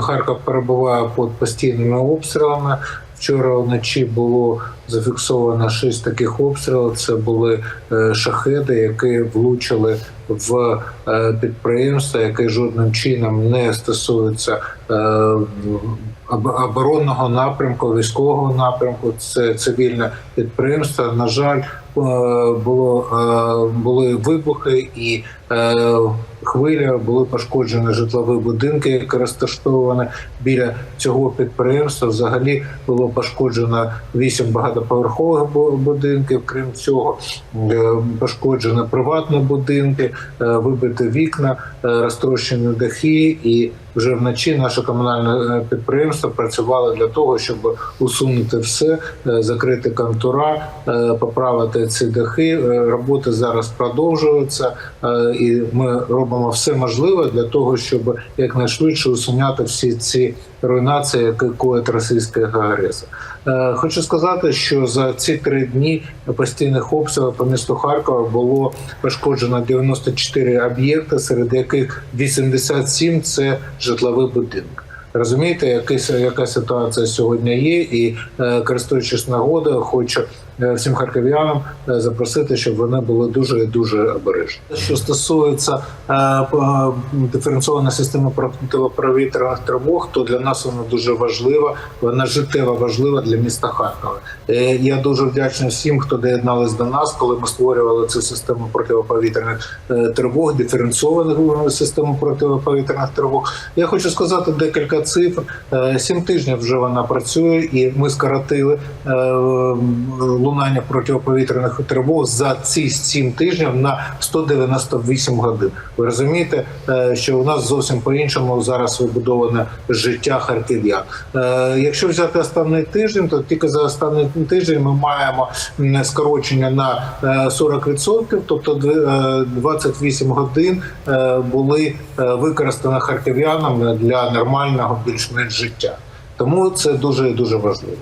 Харків перебуває під постійними обстрілами. Вчора вночі було зафіксовано шість таких обстрілів. Це були е, шахеди, які влучили в е, підприємства, яке жодним чином не стосується е, оборонного напрямку, військового напрямку. Це цивільне підприємство. На жаль, було е, були вибухи і е, хвиля, були пошкоджені житлові будинки, які розташовані біля цього підприємства. Взагалі було пошкоджено вісім багатоповерхових будинків. Крім цього, е, пошкоджено приватні будинки, е, вибиті вікна, е, розтрощені дахи. І вже вночі наше комунальне е, підприємство працювало для того, щоб усунути все, е, закрити контура, е, поправити ці дахи. Е, Роботи зараз продовжуються, е, і ми робимо все можливе для того, щоб якнайшвидше усуняти всі ці руйнації, які коїть російський агресор. Е, Хочу сказати, що за ці три дні постійних обстрілів по місту Харкова було пошкоджено 94 об'єкти, серед яких 87 – це житловий будинок. Розумієте, якась, яка ситуація сьогодні є, і користуючись нагодою, хочу всім харків'янам е, запросити, щоб вони були дуже дуже обережні. Що стосується е, е, системи протиповітряних тривог, то для нас вона дуже важлива. Вона життєво важлива для міста Харкова. Е, Я дуже вдячний всім, хто доєднались до нас, коли ми створювали цю систему протиповітряних е, тривог, диференційовану систему протиповітряних тривог. Я хочу сказати декілька цифр. Е, Сім тижнів вже вона працює, і ми скоротили е, лунання протиповітряних тривог за ці сім тижнів на 198 годин. Ви розумієте, е, що у нас зовсім по-іншому зараз вибудоване життя харків'ян. Е, Якщо взяти останній тиждень, то тільки за останній тиждень ми маємо скорочення на е, 40%, тобто дв- е, 28 годин були використані харків'янами для нормального більш-менш життя. Тому це дуже дуже важливо.